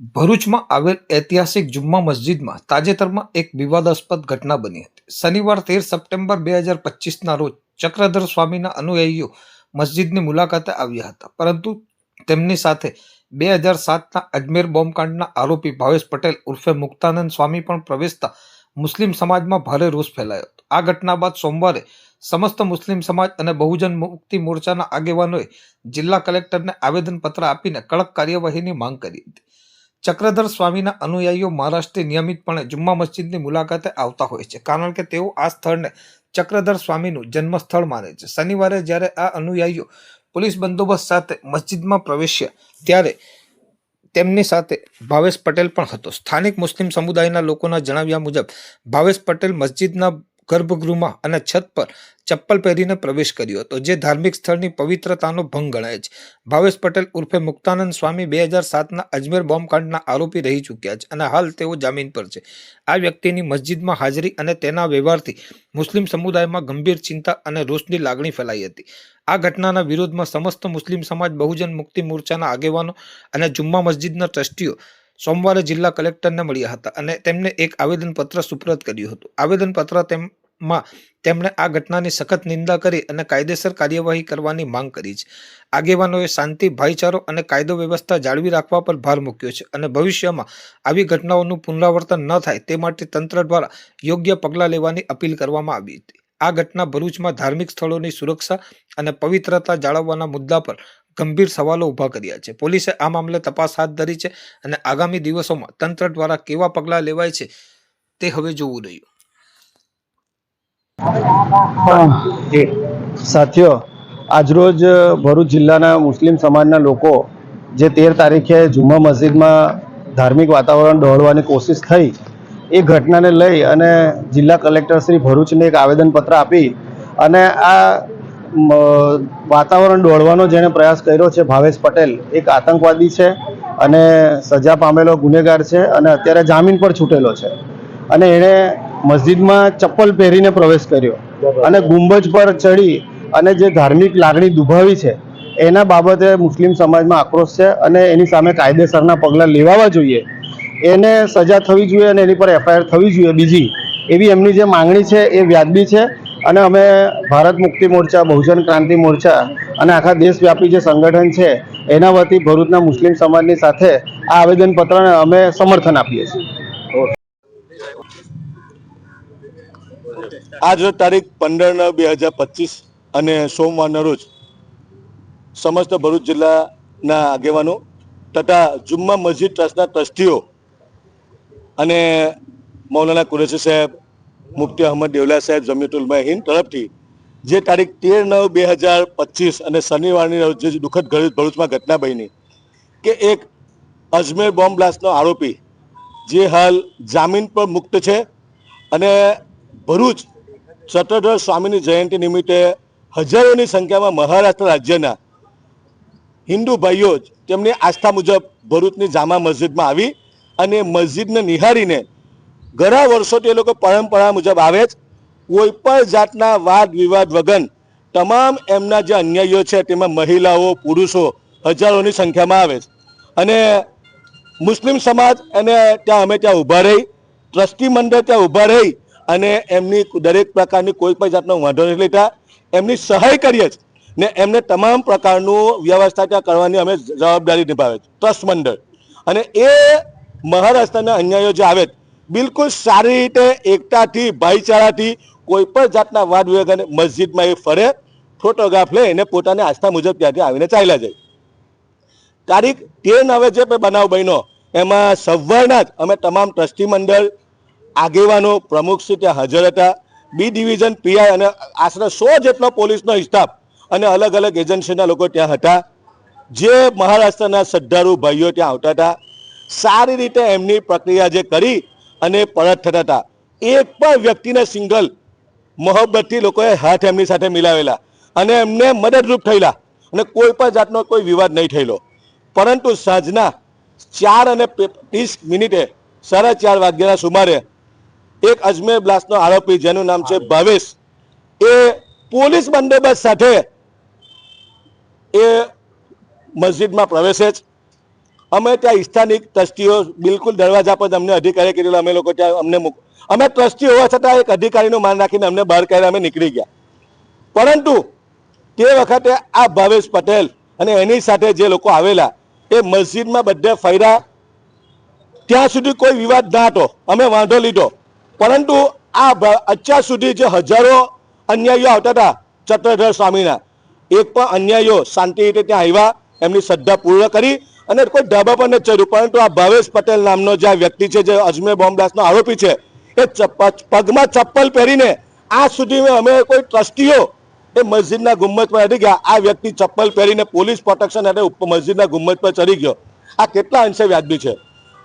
ભરૂચમાં આવેલ ઐતિહાસિક જુમ્મા મસ્જિદમાં તાજેતરમાં એક વિવાદાસ્પદ ઘટના બની હતી. શનિવાર તેર સપ્ટેમ્બર બે હજાર પચીસના રોજ ચક્રધર સ્વામીના અનુયાયીઓ મસ્જિદની મુલાકાતે આવ્યા હતા. પરંતુ તેમની સાથે બે હજાર સાતના અજમેર બોમ્બકાંડના આરોપી ભાવેશ પટેલ ઉર્ફે મુક્તાનંદ સ્વામી પણ પ્રવેશતા મુસ્લિમ સમાજમાં ભારે રોષ ફેલાયો હતો. આ ઘટના બાદ સોમવારે સમસ્ત મુસ્લિમ સમાજ અને બહુજન મુક્તિ મોરચાના આગેવાનોએ જિલ્લા કલેક્ટરને આવેદનપત્ર આપીને કડક કાર્યવાહીની માંગ કરી હતી. ચક્રધર સ્વામીના અનુયાયીઓ મહારાષ્ટ્રે નિયમિતપણે જુમ્મા મસ્જિદની મુલાકાતે આવતા હોય છે. કારણ કે તેઓ આ સ્થળને ચક્રધર સ્વામીનું જન્મસ્થળ માને છે. શનિવારે જ્યારે આ અનુયાયીઓ પોલીસ બંદોબસ્ત સાથે મસ્જિદમાં પ્રવેશ્યા ત્યારે તેમની સાથે ભાવેશ પટેલ પણ હતો. સ્થાનિક મુસ્લિમ સમુદાયના લોકોના જણાવ્યા મુજબ, ભાવેશ પટેલ મસ્જિદના ગર્ભગૃહમાં અને છત પર ચપ્પલ પહેરીને પ્રવેશ કર્યો હતો, જે ધાર્મિક સ્થળની પવિત્રતાનો ભંગ ગણાય છે. ભાવેશ પટેલ ઉર્ફે મુક્તાનંદ સ્વામી બે હજાર સાતના અજમેર બોમ્બકાંડના આરોપી રહી ચૂક્યા છે અને હાલ તેઓ જામીન પર છે. આ વ્યક્તિની મસ્જિદમાં હાજરી અને તેના વ્યવહારથી મુસ્લિમ સમુદાયમાં ગંભીર ચિંતા અને રોષની લાગણી ફેલાઈ હતી. આ ઘટનાના વિરોધમાં સમસ્ત મુસ્લિમ સમાજ, બહુજન મુક્તિ મોરચાના આગેવાનો અને જુમ્મા મસ્જિદના ટ્રસ્ટીઓ સોમવારે જિલ્લા કલેક્ટરને મળ્યા હતા અને તેમને એક આવેદનપત્ર સુપ્રત કર્યું હતું. આવેદનપત્ર તેમમાં તેમણે આ ઘટનાની સખત નિંદા કરી અને કાયદેસર કાર્યવાહી કરવાની માંગ કરી છે. આગેવાનોએ શાંતિ, ભાઈચારો અને કાયદો વ્યવસ્થા જાળવી રાખવા પર ભાર મૂક્યો છે અને ભવિષ્યમાં આવી ઘટનાઓનું પુનરાવર્તન ન થાય તે માટે તંત્ર દ્વારા યોગ્ય પગલાં લેવાની અપીલ કરવામાં આવી હતી. આ ઘટના ભરૂચમાં ધાર્મિક સ્થળોની સુરક્ષા અને પવિત્રતા જાળવવાના મુદ્દા પર ગંભીર સવાલો ઊભા કર્યા છે. પોલીસે આ મામલે તપાસ હાથ ધરી છે અને આગામી દિવસોમાં તંત્ર દ્વારા કેવા પગલાં લેવાય છે તે હવે જોવું રહ્યું. સાથીઓ, આજરોજ ભરૂચ જિલ્લાના મુસ્લિમ સમાજના લોકો જે તેર તારીખે જુમ્મા મસ્જિદમાં ધાર્મિક વાતાવરણ દોડવાની કોશિશ થઈ, એ ઘટનાને લઈ અને જિલ્લા કલેક્ટર શ્રી ભરૂચને એક આવેદનપત્ર આપી અને આ વાતાવરણ દોડવાનો જેણે પ્રયાસ કર્યો છે ભાવેશ પટેલ, એક આતંકવાદી છે અને સજા પામેલો ગુનેગાર છે અને અત્યારે જામીન પર છૂટેલો છે. અને એણે મસ્જિદમાં ચપ્પલ પહેરીને પ્રવેશ કર્યો અને ગુંબજ પર ચડી અને જે ધાર્મિક લાગણી દુભાવી છે, એના બાબતે મુસ્લિમ સમાજમાં આક્રોશ છે અને એની સામે કાયદેસરના પગલાં લેવાવા જોઈએ. એને સજા થવી જોઈએ અને એની પર એફઆઈઆર થવી જોઈએ બીજી. એવી એમની જે માંગણી છે એ વ્યાજબી છે અને અમે ભારત મુક્તિ મોરચા, બહુજન ક્રાંતિ મોરચા અને આખા દેશવ્યાપી જે સંગઠન છે, એના વતી ભરૂચના મુસ્લિમ સમાજની સાથે આ આવેદનપત્રને અમે સમર્થન આપીએ છીએ. આજ તારીખ પંદર નવ બે હજાર પચીસ અને સોમવારના રોજ સમસ્ત ભરૂચ જિલ્લાના આગેવાનો તથા જુમ્મા મસ્જિદ ટ્રસ્ટના ટ્રસ્ટીઓ અને મૌલાના કુરેશી સાહેબ મુફ્તી અહમદ દેવલા સાહેબ જમિયતુલ હિન્દ તરફથી, જે તારીખ તેર નવ બે હજાર પચીસ અને શનિવારની જે દુઃખદ ઘડી ભરૂચમાં ઘટના બની કે એક અજમેર બોમ્બ બ્લાસ્ટનો આરોપી, જે હાલ જામીન પર મુક્ત છે અને ભરૂચ ચટરધર સ્વામીની જયંતિ નિમિત્તે હજારોની સંખ્યામાં મહારાષ્ટ્ર રાજ્યના હિન્દુ ભાઈઓ જ તેમની આસ્થા મુજબ ભરૂચની જામા મસ્જિદમાં આવી અને મસ્જિદને નિહાળીને ઘણા વર્ષોથી એ લોકો પરંપરા મુજબ આવે જ. કોઈ પણ જાતના વાદ વિવાદ વગર તમામ એમના જે અન્યાયીઓ છે, તેમાં મહિલાઓ, પુરુષો હજારોની સંખ્યામાં આવે છે. અને મુસ્લિમ સમાજ અને ત્યાં અમે ત્યાં ઊભા રહી, ટ્રસ્ટી મંડળ ત્યાં ઊભા રહી અને એમની દરેક પ્રકારની કોઈ પણ જાતનો વાંધો નથી લેતા એમની સહાય કરીએ જ ને એમને તમામ પ્રકારનું વ્યવસ્થા ત્યાં કરવાની અમે જવાબદારી નિભાવે ટ્રસ્ટ મંડળ. અને એ મહારાષ્ટ્રના અન્યાયો જે આવે બિલકુલ સારી રીતે એકતાથી, ભાઈચારાથી કોઈ પણ જાતના વાદ અને મસ્જિદમાં એ ફરે ફોટોગ્રાફ લે, એને પોતાની આસ્થા મુજબ ત્યાંથી આવીને ચાલ્યા જાય. તારીખ તેર નવે જે બનાવ બન્યો, એમાં સવારના જ અમે તમામ ટ્રસ્ટી મંડળ, આગેવાનો પ્રમુખશ્રી ત્યાં હાજર હતા. બી ડિવિઝન પીઆઈ અને આશરે સો જેટલો પોલીસનો સ્ટાફ અને અલગ અલગ એજન્સીના લોકો ત્યાં હતા. જે મહારાષ્ટ્રના શ્રદ્ધાળુ ભાઈઓ ત્યાં આવતા હતા. સારી રીતે એમની પ્રક્રિયા જે કરી અને પરત થતા હતા. એક પણ વ્યક્તિને સિંગલ મોહબ્બતથી લોકોએ હાથ એમની સાથે મિલાવેલા અને એમને મદદરૂપ થયેલા અને કોઈ પણ જાતનો કોઈ વિવાદ નહીં થયેલો. પરંતુ સાંજના ચાર અને ત્રીસ મિનિટે સાડા ચાર વાગ્યાના સુમારે એક અજમેર બ્લાસ્ટનો આરોપી જેનું નામ છે ભાવેશ, એ પોલીસ બંદોબસ્ત સાથે એ મસ્જિદમાં પ્રવેશે જ અમે ત્યાં સ્થાનિક ટ્રસ્ટીઓ બિલકુલ દરવાજા પર અમને અધિકારી કરેલો અમે લોકો ત્યાં અમને મૂક, અમે ટ્રસ્ટી હોવા છતાં એક અધિકારીનું માન રાખીને અમને બહાર કાઢ્યા અમે નીકળી ગયા. પરંતુ તે વખતે આ ભાવેશ પટેલ અને એની સાથે જે લોકો આવેલા, એ મસ્જિદમાં બધે ફર્યા. ત્યાં સુધી કોઈ વિવાદ ના હતો, અમે વાંધો લીધો. પરંતુ આ અત્યાર સુધી જે હજારો અન્યાયીઓ આવતા હતા, ચત્રધર સ્વામીના, એક પણ અન્યાયીઓ શાંતિ રીતે ત્યાં આવ્યા, એમની શ્રદ્ધા પૂર્ણ કરી અને કોઈ ઢાબા પર નથી ચડ્યું. પરંતુ આ ભાવેશ પટેલ નામનો જે આ વ્યક્તિ છે, જે અજમેર બોમ્બ બ્લાસ્ટનો આરોપી છે, એ પગમાં ચપ્પલ પહેરીને આ સુધી અમે કોઈ ટ્રસ્ટીઓ એ મસ્જિદના ગુમ્મત પર ચડી ગયા. આ વ્યક્તિ ચપ્પલ પહેરીને પોલીસ પ્રોટેક્શન અને મસ્જિદના ગુમ્મત પર ચડી ગયો. આ કેટલા અંશે વ્યાજબી છે?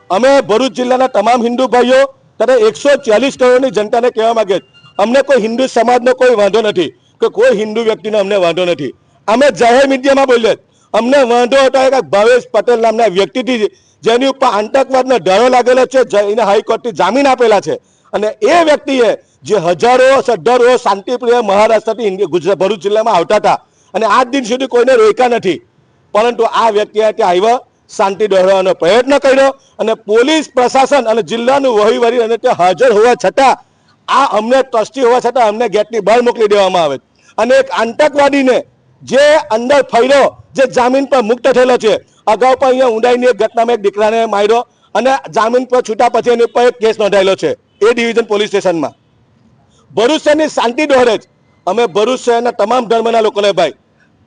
અમે ભરૂચ જિલ્લાના તમામ હિન્દુ ભાઈઓ તથા એકસો ચાલીસ કરોડની જનતાને કહેવા માંગે અમને કોઈ હિન્દુ સમાજનો કોઈ વાંધો નથી કે કોઈ હિન્દુ વ્યક્તિનો અમને વાંધો નથી. અમે જાહેર મીડિયામાં બોલીએ. અમને વાંધો હતો કે ભાવેશ પટેલ નામના વ્યક્તિથી જેની ઉપર આતંકવાદનો ધારો લાગેલો છે એને હાઈકોર્ટથી જામીન આપેલા છે. અને એ વ્યક્તિએ જે હજારો શ્રદ્ધાળુઓ શાંતિપ્રિય મહારાષ્ટ્રથી ગુજરાત, ભરૂચ જિલ્લામાં આવતા હતા. અને આજ દિન સુધી કોઈને રોક્યા નથી. પરંતુ આ વ્યક્તિએ ત્યાં આવ્યા, શાંતિ દોહરાવવાનો પ્રયત્ન કર્યો અને પોલીસ પ્રશાસન અને જિલ્લાનું વહીવટી અને ત્યાં હાજર હોવા છતાં, આ અમને ટ્રસ્ટી હોવા છતાં અમને ગેટની બહાર મોકલી દેવામાં આવે અને એક આતંકવાદીને જે અંદર ફર્યો, જે જામીન પર મુક્ત થયેલો છે. અગાઉ પણ અહીંયા ઊંડાઈની એક ઘટનામાં એક દીકરાને માર્યો અને જામીન પર છૂટા પછી એની ઉપર એક કેસ નોંધાયેલો છે, એ ડિવિઝન પોલીસ સ્ટેશનમાં. ભરૂચ શહેરની શાંતિ દોહરે જ. અમે ભરૂચ શહેરના તમામ ધર્મના લોકોને ભાઈ,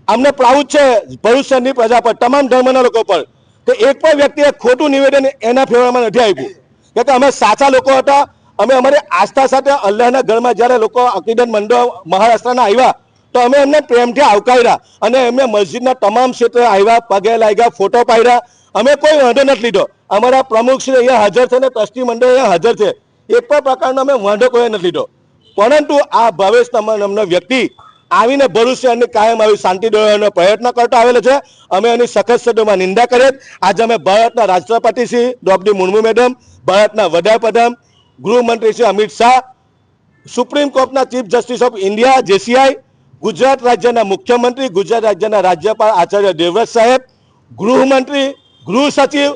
અમને પ્રાઉડ છે ભરૂચ શહેરની પ્રજા પર, તમામ ધર્મના લોકો પર, કે એક પણ વ્યક્તિએ ખોટું નિવેદન એના ફેવરમાં નથી આપ્યું. કે અમે સાચા લોકો હતા, અમે અમારી આસ્થા સાથે અલ્લાહના ઘરમાં જ્યારે લોકો અકીદન મંડળ મહારાષ્ટ્રના આવ્યા તો અમે એમને પ્રેમથી આવકાર્યા અને એમને મસ્જિદના તમામ ક્ષેત્રે આવ્યા, પગે લાગ્યા, ફોટો પાડ્યા. અમે કોઈ વાંધો નથી લીધો. અમારા પ્રમુખ શ્રી અહીંયા હાજર છે ને ટ્રસ્ટી મંડળ અહીંયા હાજર છે. એક પણ પ્રકારનો અમે વાંધો કોઈ નથી લીધો. પરંતુ આ ભાવેશ નામનો વ્યક્તિ આવીને ભરૂચ શહેરની કાયમ આવી શાંતિ દોડવાનો પ્રયત્ન કરતો આવેલો છે. અમે એની સખત શબ્દોમાં નિંદા કરીએ. આજે અમે ભારતના રાષ્ટ્રપતિ શ્રી દ્રૌપદી મુર્મુ મેડમ, ભારતના વડાપ્રધાન, ગૃહમંત્રી શ્રી અમિત શાહ, સુપ્રીમ કોર્ટના chief justice of India, JCI Gujarat રાજ્યના મુખ્યમંત્રી, ગુજરાત રાજ્યના રાજ્યપાલ આચાર્ય દેવવ્રત સાહેબ, ગૃહમંત્રી, ગૃહ સચિવ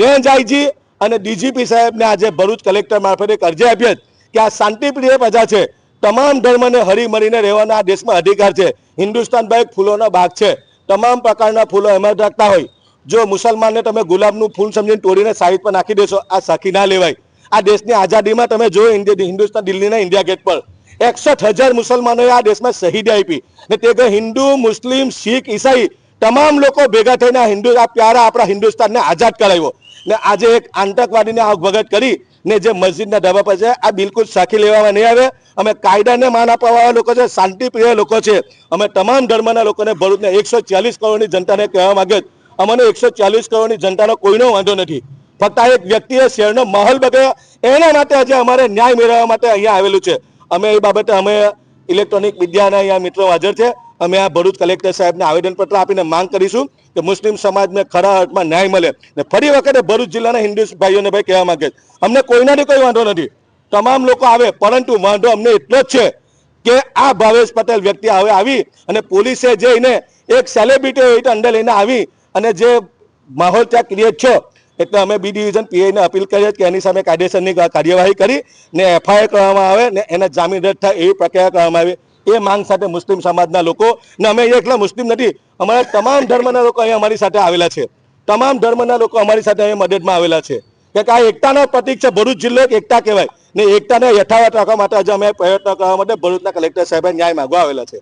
રેન્જ આઈજી અને ડીજીપી સાહેબને આજે ભરૂચ કલેક્ટર મારફતે એક અરજી આપી કે આ શાંતિપ્રિય પ્રજા છે. તમામ ધર્મને હળી મળીને રહેવાના આ દેશમાં અધિકાર છે. હિન્દુસ્તાન ભાઈ ફૂલોનો ભાગ છે. તમામ પ્રકારના ફૂલો એમાં રાખતા હોય. જો મુસલમાનને તમે ગુલાબનું ફૂલ સમજીને તોડીને સાઈડ પર નાખી દેશો, આ સાખી ના લેવાય. આ દેશની આઝાદીમાં તમે જોયું હિન્દુસ્તાન દિલ્હીના ઇન્ડિયા ગેટ પર. એકસઠ હજાર મુસલમાનોએ આ દેશમાં શહીદી આપી. ને તે કહે હિન્દુ, મુસ્લિમ, શીખ, ઈસાઈ તમામ લોકો ભેગા થઈને આ હિન્દુ, આ પ્યારા આપણા હિન્દુસ્તાનને આઝાદ કરાવ્યો. ને આજે એક આતંકવાદીને ભગત કરી ને જે મસ્જિદના ધાબા પર છે, આ બિલકુલ સાખી લેવામાં નહીં આવે. અમે કાયદાને માન આપવાવાળા લોકો છે, શાંતિપ્રિય લોકો છે. અમે તમામ ધર્મના લોકોને ભરૂચને એકસો ચાલીસ કરોડની જનતાને કહેવા માંગે અમને એકસો ચાલીસ કરોડની જનતાનો કોઈનો વાંધો નથી. ફક્ત એક વ્યક્તિએ શહેરનો માહોલ બગાડ્યો. એના માટે આજે અમારે ન્યાય મેળવવા માટે અહીંયા આવેલું છે. અમે એ બાબતે અમે ઇલેક્ટ્રોનિક મીડિયાના અહીંયા મિત્રો હાજર છે. અમે આ ભરૂચ કલેક્ટર સાહેબને આવેદનપત્ર આપીને માંગ કરીશું કે મુસ્લિમ સમાજને ખરા અર્થમાં ન્યાય મળે. ને ફરી વખતે ભરૂચ જિલ્લાના હિન્દુ ભાઈઓને ભાઈ કહેવા માંગે અમને કોઈનાથી કોઈ વાંધો નથી. તમામ લોકો આવે, પરંતુ વાંધો અમને એટલો જ છે કે આ ભાવેશ પટેલ વ્યક્તિ હવે આવી અને પોલીસે જઈને એક સેલિબ્રિટી હોય અંદર લઈને આવી અને જે માહોલ ત્યાં ક્રિએટ છો એટલે અમે બી ડિવિઝન પીઆઈને અપીલ કરીએ કે એની સામે કાયદેસરની કાર્યવાહી કરી ને એફઆઈઆર કરવામાં આવે ને એના જામીન રદ થાય એવી પ્રક્રિયા કરવામાં આવે. એ માંગ સાથે મુસ્લિમ સમાજના લોકો ને અમે એકલા મુસ્લિમ નથી. અમારા તમામ ધર્મના લોકો અહીં અમારી સાથે આવેલા છે. તમામ ધર્મના લોકો અમારી સાથે અહીં મદદમાં આવેલા છે. કે આ એકતાના પ્રતિક છે ભરૂચ જિલ્લો એક એકતા કહેવાય. ને એકતાને યથાવત રાખવા માટે આજે અમે પ્રયત્ન કરવા માટે ભરૂચના કલેક્ટર સાહેબે ન્યાય માંગવા આવેલા છે.